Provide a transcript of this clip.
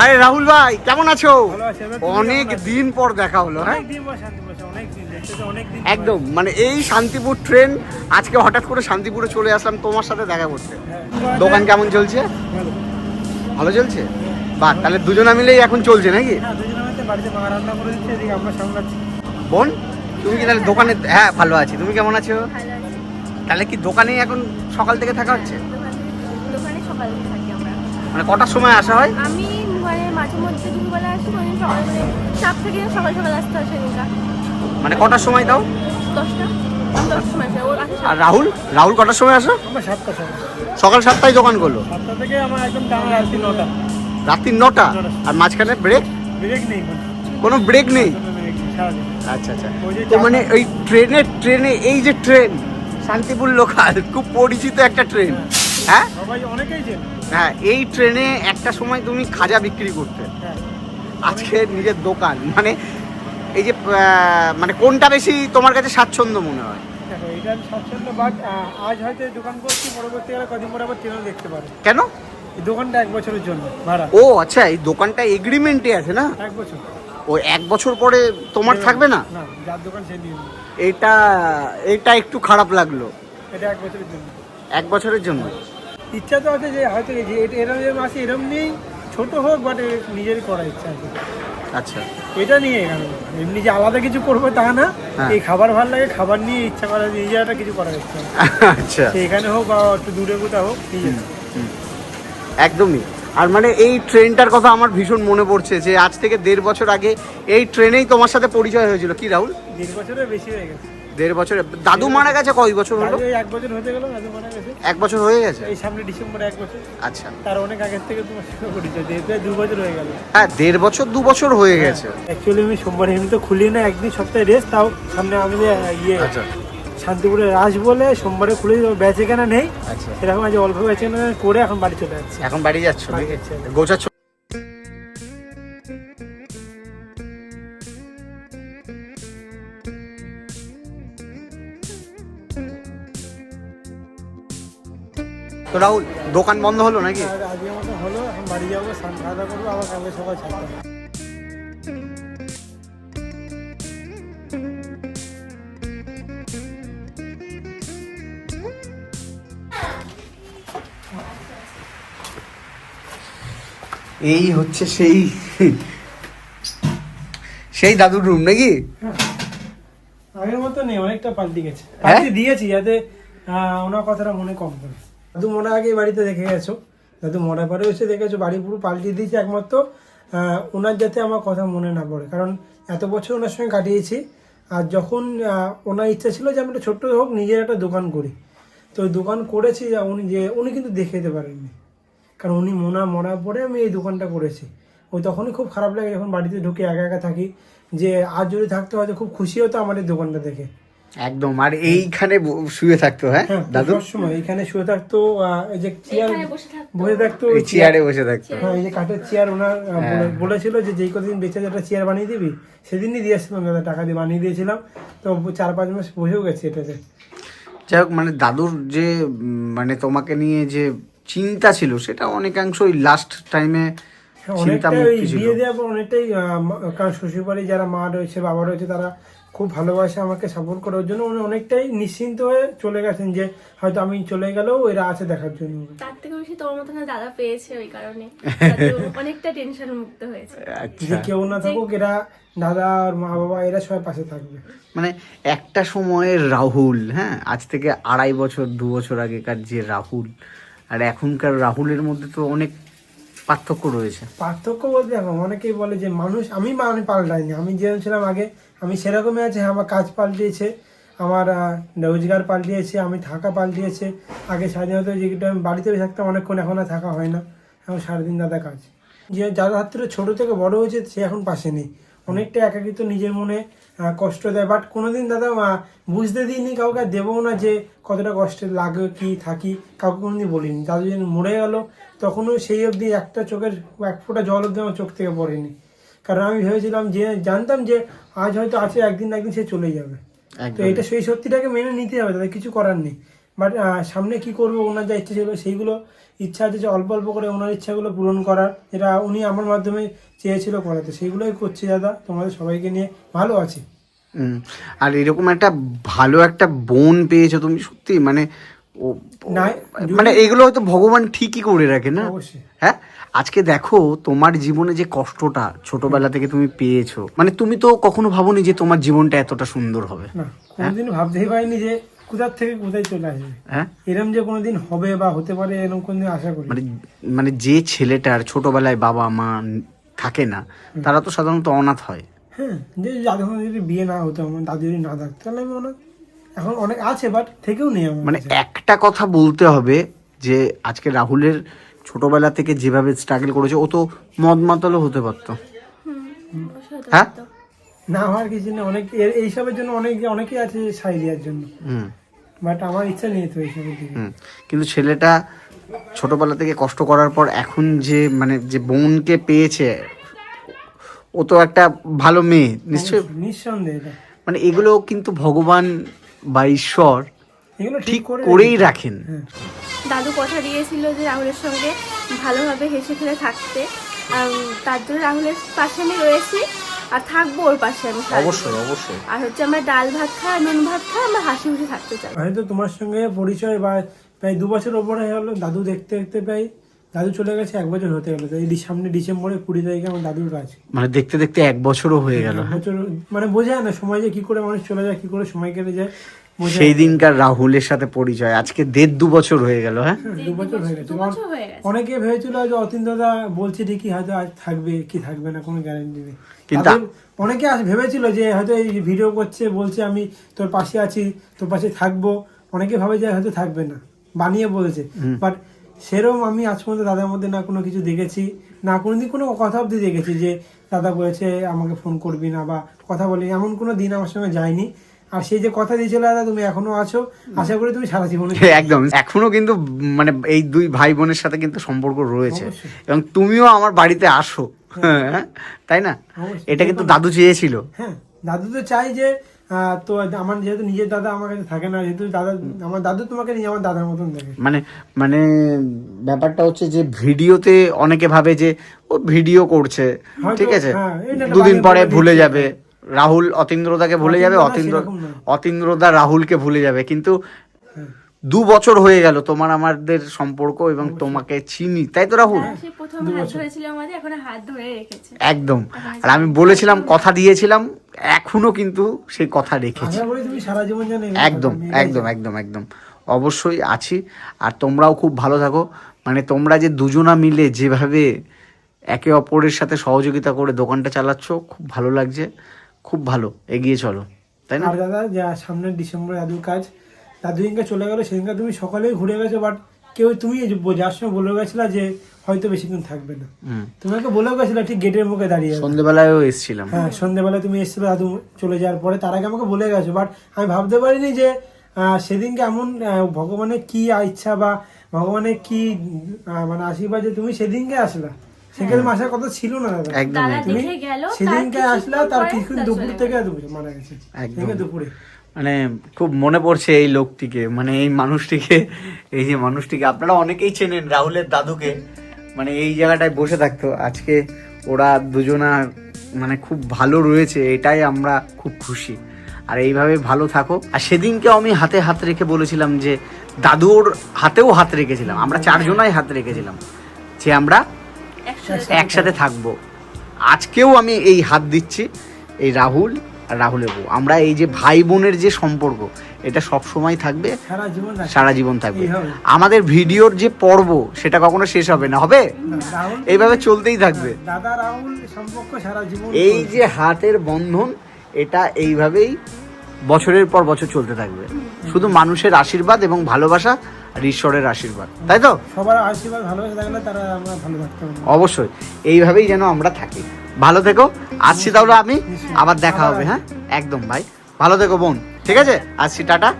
আরে রাহুল ভাই কেমন আছো? অনেক দিন পর দেখা হলো হ্যাঁ? অনেক দিন পর শান্তি বসে অনেক দিন দেখতে তো অনেক দিন একদম মানে এই শান্তিপুর ট্রেন আজকে হঠাৎ করে শান্তিপুরে চলে আসলাম তোমার সাথে দেখা করতে। হ্যাঁ। দোকান কেমন চলছে? ভালো। ভালো চলছে? বাহ তাহলে দুজনা মিলেই এখন চলছে নাকি? হ্যাঁ দুজনে মিলে বাড়িতে মা রান্না করে দিচ্ছে এদিকে আমরা সামলাচ্ছি। বোন তুমি কি তাহলে দোকানে হ্যাঁ ভালো আছি। তুমি কেমন আছো। তাহলে কি দোকানেই এখন সকাল থেকে থাকা হচ্ছে? সকালে থাকি আমরা মানে কটার সময় আসা হয়? আমি মানে মাঝে মধ্যে দুপুরবেলা আসি মানে সকাল মানে চাপ থেকে সকাল সকাল আসতে হয় সেদিনটা। মানে কটার সময় দাও দশটা? আসে আর রাহুল? রাহুল কটার সময় আসো? সকাল সকাল সাতটায় দোকান করল? থেকে আমার একদম রাত্রি নটা। রাত্রি নটা? আর মাঝখানে ব্রেক ব্রেক নেই। কোনো। ব্রেক নেই। আচ্ছা আচ্ছা। তো মানে ওই ট্রেনে ট্রেনে এই যে ট্রেন শান্তিপুর লোকাল খুব পরিচিত একটা ট্রেন। হ্যাঁ? সবাই অনেকেই চেনে হ্যাঁ এই ট্রেনে একটা সময় তুমি খাজা বিক্রি করতে। হ্যাঁ। আজকে নিজের দোকান। মানে এই যে মানে কোনটা বেশি তোমার কাছে স্বাচ্ছন্দ্য মনে হয়? এটা স্বাচ্ছন্দ্য বাট আজ হয়তো দোকান করছি পরবর্তীকালে কদিন পরে আবার ট্রেনও দেখতে পারে কেন? এই দোকানটা এক বছরের জন্য ভাড়া। ও আচ্ছা এই দোকানটা এগ্রিমেন্টে আছে না? এক বছর। ও এক বছর পরে তোমার থাকবে না? না যার দোকান সে নিয়ে এটা এটা একটু খারাপ লাগল। এটা এক বছরের জন্য। এক বছরের জন্য? ইচ্ছা তো আছে যে হয়তো যে এরম এরম আছে এরম নেই ছোট হোক বাট নিজেরই করার ইচ্ছা আছে। আচ্ছা। এটা নিয়ে এখানে এমনি যে আলাদা কিছু করব তা না হ্যাঁ। এই খাবার ভালো লাগে খাবার নিয়ে ইচ্ছা করা নিজের একটা কিছু করার ইচ্ছা আচ্ছা। এখানে হোক বা একটু দূরে কোথাও হোক নিজে একদমই। আর মানে এই ট্রেনটার কথা আমার ভীষণ মনে পড়ছে যে আজ থেকে দেড় বছর আগে এই ট্রেনেই তোমার সাথে পরিচয় হয়েছিল। কি রাহুল? দেড় বছরের বেশি হয়ে গেছে। দেড় বছরে। দাদু মারা গেছে কয় বছর হলো? এক বছর হতে গেল আজ মারা গেছে। এক বছর হয়ে গেছে? এই সামনে ডিসেম্বরে এক বছর। আচ্ছা। তার অনেক আগের থেকে তোমার সঙ্গে পরিচয় প্রায় দু বছর হয়ে গেল। হ্যাঁ দেড় বছর দু বছর হয়ে গেছে। অ্যাকচুয়ালি আমি সোমবার এমনি তো খুলি না একদিন সপ্তাহে রেস্ট তাও সামনে আমাদের ইয়ে আচ্ছা। শান্তিপুরে রাস বলে সোমবারে খুলে ব্যাচ কেনা নেই। আচ্ছা। সেরকম আজ অল্প ব্যাচ করে এখন বাড়ি চলে যাচ্ছে। এখন বাড়ি যাচ্ছি। গোছাচ্ছ তো রাহুল দোকান বন্ধ হলো নাকি? আজকে মতো হলো এখন বাড়ি যাব স্নান খাওয়া করব আবার কালকে সকাল ছাড়তে এই হচ্ছে সেই সেই দাদুর রুম নাকি? আগের মতো নেই অনেকটা পাল্টে গেছে। হ্যাঁ? পাল্টে দিয়েছি যাতে আহ, ওনার কথাটা মনে কম করে। দাদু মনে আগে বাড়িতে দেখে গেছো। দাদু মনে পরে এসে দেখেছ বাড়ি পুরো পাল্টে দিয়েছি একমাত্র। ওনার যাতে আমার কথা মনে না পড়ে, কারণ এত বছর ওনার সঙ্গে কাটিয়েছি। আর যখন ওনার ইচ্ছা ছিল যে আমি একটা ছোট্ট হোক, নিজের একটা দোকান করি। তো ওই দোকান করেছি উনি যে, উনি কিন্তু দেখে যেতে পারেননি। কারণ উনি মোনা মরার পরে আমি এই দোকানটা করেছি। ওই তখনই খুব খারাপ লাগে যখন বাড়িতে ঢুকে একা একা থাকি, যে আজ যদি থাকতে হয়তো খুব খুশি হতো আমার এই দোকানটা দেখে। একদম। আর এইখানে শুয়ে থাকতো হ্যাঁ হ্যাঁ দাদু? সময় এখানে শুয়ে থাকতো এই যে চেয়ার বসে থাকতো। এই চেয়ারে বসে থাকতো। হ্যাঁ এই যে কাঠের চেয়ার ওনার হ্যাঁ। বলে- বলেছিল যে যেই কদিন বেঁচে একটা চেয়ার বানিয়ে দিবি সেদিনই দিয়ে আসছিলাম দাদা টাকা দিয়ে বানিয়ে দিয়েছিলাম। তো চার পাঁচ মাস বসেও গেছে এটাতে। যাই হোক মানে দাদুর যে মানে তোমাকে নিয়ে যে চিন্তা ছিল সেটা অনেকাংশই লাস্ট টাইমে হ্যাঁ, অনেকটাই ওই মুক্তি বিয়ে দেওয়ার পর অনেকটাই কারণ শ্বশুরবাড়ি যারা মা রয়েছে বাবা রয়েছে তারা খুব ভালোবাসে আমাকে সাপোর্ট করার জন্য। উনি অনেকটাই নিশ্চিন্ত হয়ে চলে গেছেন যে হয়তো আমি চলে গেলেও এরা আছে দেখার জন্য। তার থেকে বেশি তোর মতো না দাদা পেয়েছে ওই কারণে। অনেকটা টেনশন মুক্ত হয়েছে। আচ্ছা। যে কেউ না থাকুক এরা দাদা আর মা বাবা এরা সবাই পাশে থাকবে। মানে একটা সময়ের রাহুল হ্যাঁ? আজ থেকে আড়াই বছর দু বছর আগেকার যে রাহুল আর এখনকার রাহুলের মধ্যে তো অনেক পার্থক্য রয়েছে। পার্থক্য বলতে দেখো, অনেকেই বলে যে মানুষ, আমি মানে পাল্টাইনি। আমি যেরকম ছিলাম আগে, আমি সেরকমই আছে, আমার কাজ পাল্টিয়েছে, আমার রোজগার পাল্টিয়েছে, আমি থাকা পাল্টিয়েছে। আগে স্বাধীনতা যেটা আমি বাড়িতে থাকতাম, অনেকক্ষণ এখন আর থাকা হয় না। এখন সারাদিন দাদা কাজ। যে যাদের হাত ছোটো থেকে বড় হয়েছে, সে এখন পাশে নেই। অনেকটা একাকিত্ব নিজের মনে কষ্ট দেয়। বাট কোনোদিন দাদা বুঝতে দিইনি কাউকে দেবও না যে কতটা কষ্টে লাগে কি থাকি কাউকে কোনোদিন বলিনি। দাদু যেন মরে গেলো তখনও সেই অবধি একটা চোখের এক ফোঁটা জল অবধি আমার চোখ থেকে পড়েনি। কারণ আমি ভেবেছিলাম যে জানতাম যে আজ হয়তো আছে একদিন না একদিন সে চলে যাবে। তো এটা সেই সত্যিটাকে মেনে নিতে হবে দাদা কিছু করার নেই। বাট সামনে কি করব ওনার যা ইচ্ছা ছিল সেইগুলো ইচ্ছা আছে যে অল্প অল্প করে ওনার ইচ্ছাগুলো পূরণ করার। যেটা উনি আমার মাধ্যমে চেয়েছিল করাতে। সেইগুলোই করছি দাদা তোমাদের সবাইকে নিয়ে ভালো আছি। হুম। আর এরকম একটা ভালো একটা বোন পেয়েছ তুমি সত্যি মানে মানে এগুলো হয়তো ভগবান ঠিকই করে রাখে না? হ্যাঁ? আজকে দেখো তোমার জীবনে যে কষ্টটা ছোটবেলা থেকে তুমি পেয়েছ মানে তুমি তো কখনো ভাবোনি যে তোমার জীবনটা এতটা সুন্দর হবে। না কোনোদিন ভাবতেই পারিনি যে কোথার থেকে কোথায় চলে আসবে? হ্যাঁ? এরম যে কোনোদিন হবে বা হতে পারে এরকম কোনোদিন আশা করি। মানে মানে যে ছেলেটার ছোটবেলায় বাবা মা থাকে না তারা তো সাধারণত অনাথ হয়। হ্যাঁ যে দাদু যদি বিয়ে না হতো আমার দাদু যদি না থাকতো তাহলে আমি অনেক এখন অনেক আছে বাট থেকেও নেই আমার মানে একটা কথা বলতে হবে যে আজকে রাহুলের ছোটবেলা থেকে যেভাবে স্ট্রাগল করেছে ও তো মদ মাতালও হতে পারতো। হ্যাঁ? না হওয়ার কিছু নেই অনেক এর- এইসবের জন্য অনেক অনেকেই আছে সাই দেওয়ার জন্য। হুম। বাট আমার ইচ্ছা নেই তো এইসবের দিকে। হুম কিন্তু ছেলেটা ছোটবেলা থেকে কষ্ট করার পর এখন যে মানে যে বোনকে পেয়েছে ও তো একটা ভালো মেয়ে নিশ্চয়ই? অবশ্যই, নিঃসন্দেহে মানে এগুলো কিন্তু ভগবান বা ঈশ্বর এগুলো ঠিক করেই রাখেন। হ্যাঁ। দাদু কথা দিয়েছিল যে রাহুলের সঙ্গে ভালোভাবে হেসে খেলে থাকতে। আর তার জন্য রাহুলের পাশে আমি রয়েছি। আর থাকব ওর পাশে আমি অবশ্যই অবশ্যই। আর হচ্ছে আমার ডাল ভাত খায় নুন ভাত খায় আমার হাসি খুশি থাকতে চাই। আমি তো তোমার সঙ্গে পরিচয় বা প্রায় দু বছর ওপরে হয়ে গেলো দাদু দেখতে দেখতে প্রায় দাদু চলে গেছে এক বছর হতে গেলো। এই সামনে ডিসেম্বরে কুড়ি তারিখে আমার দাদুর কাজ। মানে দেখতে দেখতে এক বছরও হয়ে গেল হ্যাঁ? বছর মানে বোঝা না সময় যে কি করে মানুষ চলে যায় কি করে সময় কেটে যায়। সেই দিনকার রাহুলের সাথে পরিচয়। আজকে দেড় দু বছর হয়ে গেল হ্যাঁ? দু বছর হয়ে গেছে। অনেকে ভেবেছিল যে অতীন দাদা বলছে ঠিকই হয়তো আজ থাকবে কি থাকবে না কোনো গ্যারান্টি নেই। কিন্তু- অনেকে আজ ভেবেছিল যে হয়তো এই ভিডিও করছে বলছে আমি তোর পাশে আছি তোর পাশে থাকব। অনেকে ভাবে যে হয়তো থাকবে না বানিয়ে বলেছে। বাট সেরকম আমি আজ পর্যন্ত দাদার মধ্যে না কোনো কিছু দেখেছি না কোনোদিন কোনো কথা অবধি দেখেছি যে দাদা বলেছে আমাকে ফোন করবি না বা কথা বলি এমন কোনো দিন আমার সঙ্গে যায়নি। আর সেই যে কথা দিয়েছিল দাদা তুমি এখনও আছো? আশা করি তুমি সারা জীবনে একদম। এখনও কিন্তু মানে এই দুই ভাই বোনের সাথে কিন্তু সম্পর্ক রয়েছে। এবং তুমিও আমার বাড়িতে আসো। হ্যাঁ। তাই না? এটা কিন্তু দাদু চেয়েছিল। হ্যাঁ দাদু তো চাই যে তো আমার যেহেতু নিজের দাদা আমার কাছে থাকে না যেহেতু দাদা আমার দাদু তোমাকে নিয়ে আমার দাদার মতন দেখে। মানে মানে ব্যাপারটা হচ্ছে যে ভিডিওতে অনেকে ভাবে যে ও ভিডিও করছে। ঠিক আছে? হ্যাঁ, দুদিন পরে ভুলে যাবে। রাহুল অতীন্দ্রদাকে ভুলে যাবে অতীন্দ্র অতীন্দ্রদা রাহুলকে ভুলে যাবে। কিন্তু হ্যাঁ। দু বছর হয়ে গেল তোমার আমাদের সম্পর্ক এবং তোমাকে চিনি তাই তো রাহুল? হ্যাঁ, সে প্রথম হাত ধরেছিল আমাদের এখন হাত ধরে রেখেছে। একদম। আর আমি বলেছিলাম কথা দিয়েছিলাম এখনও কিন্তু সেই কথা রেখেছি। আশা করি তুমি সারা জীবন জানো একদম একদম একদম একদম। অবশ্যই আছি। আর তোমরাও খুব ভালো থাকো। মানে তোমরা যে দুজনা মিলে যেভাবে একে অপরের সাথে সহযোগিতা করে দোকানটা চালাচ্ছ খুব ভালো লাগছে। খুব ভালো এগিয়ে চলো তাই না আর দাদা যা সামনের ডিসেম্বরে দাদুর কাজ দাদু দিনকে চলে গেলো সেদিনকে তুমি সকালেই ঘুরে গেছো বাট কেউ তুমি যার সময় বলে গেছিলা যে হয়তো বেশিক্ষণ থাকবে না। তোমাকে বলেও গেছিলা ঠিক গেটের মুখে দাঁড়িয়ে আছো। সন্ধেবেলায়ও এসছিলাম হ্যাঁ সন্ধ্যেবেলা তুমি এসেছিলে দাদু চলে যাওয়ার পরে তার আগে আমাকে বলে গেছো বাট আমি ভাবতে পারিনি যে সেদিনকে এমন ভগবানের কি ইচ্ছা বা ভগবানের কি মানে আশীর্বাদ যে তুমি সেদিনকে আসলা সেখানে আসার কথা ছিল না দাদা। একদম সেদিনকে আসলা তার দাদু দুপুর থেকে মারা গেছে। একদম। সেদিনকে দুপুরে। মানে খুব মনে পড়ছে এই লোকটিকে মানে এই মানুষটিকে এই যে মানুষটিকে। আপনারা অনেকেই চেনেন রাহুলের দাদুকে। মানে এই জায়গাটায় বসে থাকতো। আজকে ওরা দুজনা মানে খুব ভালো রয়েছে এটাই আমরা খুব খুশি। আর এইভাবে ভালো থাকো। আর সেদিনকে আমি হাতে হাত রেখে বলেছিলাম যে দাদুর হাতেও হাত রেখেছিলাম। আমরা চারজনাই হাত রেখেছিলাম যে আমরা একসাথে থাকব। আজকেও আমি এই হাত দিচ্ছি এই রাহুল আর রাহুলের বউ। আমরা এই যে ভাই বোনের যে সম্পর্ক এটা সব সময় থাকবে সারা জীবন থাকবে। আমাদের ভিডিওর যে পর্ব সেটা কখনো শেষ হবে না হবে? এইভাবে চলতেই থাকবে। দাদা রাহুল সম্পর্ক সারা জীবন এই যে হাতের বন্ধন এটা এইভাবেই বছরের পর বছর চলতে থাকবে। শুধু মানুষের আশীর্বাদ এবং ভালোবাসা ঈশ্বরের আশীর্বাদ তাই তো? সবার আশীর্বাদ ভালোবাসা থাকলে তারা আমরা ভালো থাকতে পারব। অবশ্যই এইভাবেই যেন আমরা থাকি। ভালো থেকো আসছি তাহলে আমি আবার দেখা হবে হ্যাঁ? একদম ভাই। ভালো থেকো বোন ঠিক আছে? আসছি টাটা।